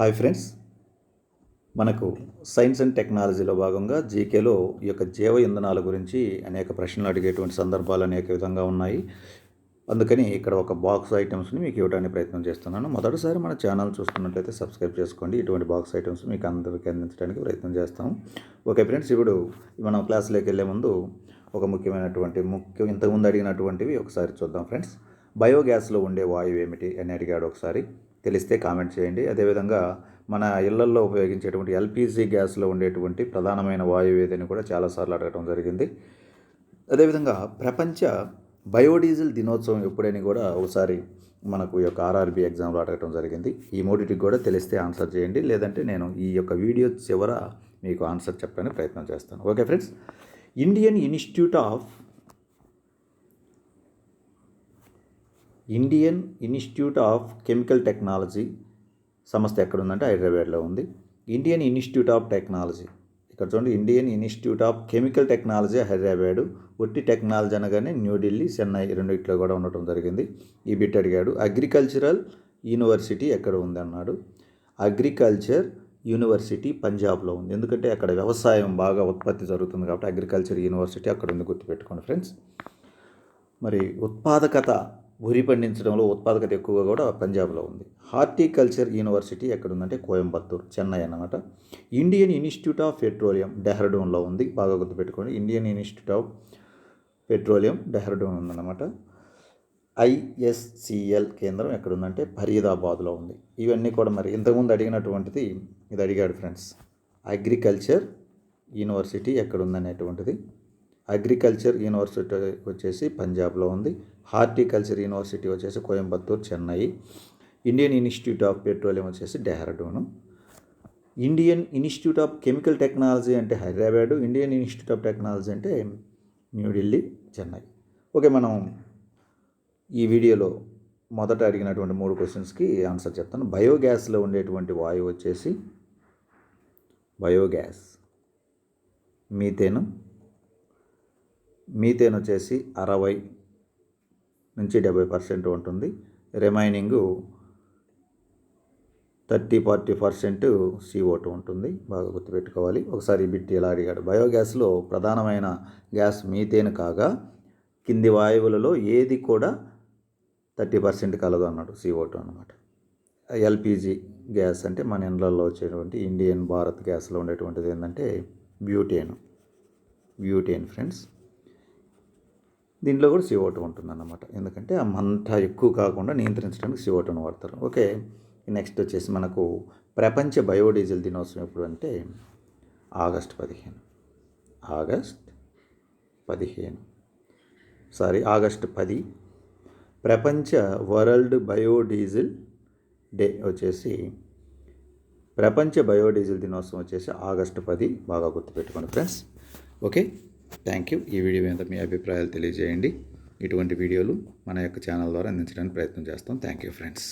Hi friends. మనకు science and టెక్నాలజీలో భాగంగా జీకేలో ఈ యొక్క జీవ ఇంధనాల గురించి అనేక ప్రశ్నలు అడిగేటువంటి సందర్భాలు అనేక విధంగా ఉన్నాయి. అందుకని ఇక్కడ ఒక బాక్స్ ఐటమ్స్ని మీకు ఇవ్వడానికి ప్రయత్నం చేస్తున్నాను. మొదటిసారి మన ఛానల్ చూస్తున్నట్లయితే సబ్స్క్రైబ్ చేసుకోండి. ఇటువంటి బాక్స్ ఐటమ్స్ మీకు అందరికీ అందించడానికి ప్రయత్నం చేస్తాం. ఓకే ఫ్రెండ్స్ ఇప్పుడు మనం క్లాస్లోకి వెళ్ళే ముందు ఒక ముఖ్యమైనటువంటి ముఖ్యం ఇంతకుముందు అడిగినటువంటివి ఒకసారి చూద్దాం ఫ్రెండ్స్. బయోగ్యాస్లో ఉండే వాయువు ఏమిటి అని అడిగాడు ఒకసారి. తెలిస్తే కామెంట్ చేయండి. అదేవిధంగా మన ఇళ్ళల్లో ఉపయోగించేటువంటి ఎల్పిజి గ్యాస్లో ఉండేటువంటి ప్రధానమైన వాయువు ఏదని కూడా చాలాసార్లు అడగడం జరిగింది. అదేవిధంగా ప్రపంచ బయోడీజిల్ దినోత్సవం ఎప్పుడని కూడా ఒకసారి మనకు ఈ యొక్క ఆర్ఆర్బి ఎగ్జామ్లో అడగటం జరిగింది. ఈ మూడింటికి కూడా తెలిస్తే ఆన్సర్ చేయండి. లేదంటే నేను ఈ యొక్క వీడియో చివర మీకు ఆన్సర్ చెప్పడానికి ప్రయత్నం చేస్తాను. Okay friends Indian Institute of Indian Institute of Chemical Technology సంస్థ ఎక్కడ ఉందంటే హైదరాబాద్లో ఉంది. Indian Institute of Technology. ఇక్కడ చూడండి Indian Institute of Chemical Technology Hyderabad. ఒట్టి టెక్నాలజీ అనగానే న్యూఢిల్లీ చెన్నై రెండిట్లో కూడా ఉండటం జరిగింది. ఈ బిట్ అడిగాడు అగ్రికల్చరల్ యూనివర్సిటీ ఎక్కడ ఉంది? అన్నాడు. అగ్రికల్చర్ యూనివర్సిటీ పంజాబ్లో ఉంది. ఎందుకంటే అక్కడ వ్యవసాయం బాగా ఉత్పత్తి జరుగుతుంది కాబట్టి అగ్రికల్చర్ యూనివర్సిటీ అక్కడ ఉంది గుర్తుపెట్టుకోండి ఫ్రెండ్స్. మరి ఉత్పాదకత వరి పండించడంలో ఉత్పాదకత ఎక్కువగా కూడా పంజాబ్లో ఉంది. హార్టికల్చర్ యూనివర్సిటీ ఎక్కడ ఉందంటే కోయంబత్తూర్ చెన్నై అన్నమాట. ఇండియన్ ఇన్స్టిట్యూట్ ఆఫ్ పెట్రోలియం డెహ్రాడూన్లో ఉంది. బాగా గుర్తుపెట్టుకోండి. Indian Institute of Petroleum Dehradun ఉందన్నమాట. ఐఎస్సిఎల్ కేంద్రం ఎక్కడ ఉందంటే ఫరీదాబాద్లో ఉంది. ఇవన్నీ కూడా మరి ఇంతకుముందు అడిగినటువంటిది ఇది అడిగాడు ఫ్రెండ్స్. అగ్రికల్చర్ యూనివర్సిటీ ఎక్కడ ఉందనేటువంటిది అగ్రికల్చర్ యూనివర్సిటీ వచ్చేసి పంజాబ్లో ఉంది. హార్టికల్చర్ యూనివర్సిటీ వచ్చేసి Coimbatore Chennai. Indian Institute of Petroleum వచ్చేసి Dehradun. Indian Institute of Chemical Technology అంటే Hyderabad Indian Institute of Technology అంటే న్యూఢిల్లీ చెన్నై. ఓకే మనం ఈ వీడియోలో మొదట అడిగినటువంటి మూడు క్వశ్చన్స్కి ఆన్సర్ చెప్తాను. బయోగ్యాస్లో ఉండేటువంటి వాయువు వచ్చేసి బయోగ్యాస్ మీథేను. మీథేన్ వచ్చేసి అరవై నుంచి డెబ్బై పర్సెంట్ ఉంటుంది. Remaining thirty forty percent CO two ఉంటుంది. బాగా గుర్తుపెట్టుకోవాలి. ఒకసారి బిట్టి ఇలా అడిగాడు బయోగ్యాస్లో ప్రధానమైన గ్యాస్ మీథేన్ కాగా కింది వాయువులలో ఏది కూడా థర్టీ పర్సెంట్ కలదు అన్నాడు C O two LPG gas అంటే మన ఇండ్లలో వచ్చేటువంటి ఇండియన్ భారత్ గ్యాస్లో ఉండేటువంటిది ఏంటంటే బ్యూటేన్. Butane friends. దీంట్లో కూడా సిఓటు ఉంటుందన్నమాట. ఎందుకంటే ఆ మంట ఎక్కువ కాకుండా నియంత్రించడానికి సిఓటును వాడతారు. ఓకే నెక్స్ట్ వచ్చేసి మనకు ప్రపంచ బయోడీజిల్ దినోత్సవం ఎప్పుడు అంటే ఆగస్ట్ పదిహేను. ఆగస్ట్ పదిహేను. సారీ ఆగస్ట్ పది. ప్రపంచ వరల్డ్ బయోడీజిల్ డే వచ్చేసి ప్రపంచ బయోడీజిల్ దినోత్సవం వచ్చేసి ఆగస్టు పది. బాగా గుర్తుపెట్టుకోండి ఫ్రెండ్స్. ఓకే థ్యాంక్ యూ ఈ వీడియో మీద మీ అభిప్రాయాలు తెలియజేయండి. ఇటువంటి వీడియోలు మన యొక్క ఛానల్ ద్వారా అందించడానికి ప్రయత్నం చేస్తాం. Thank you friends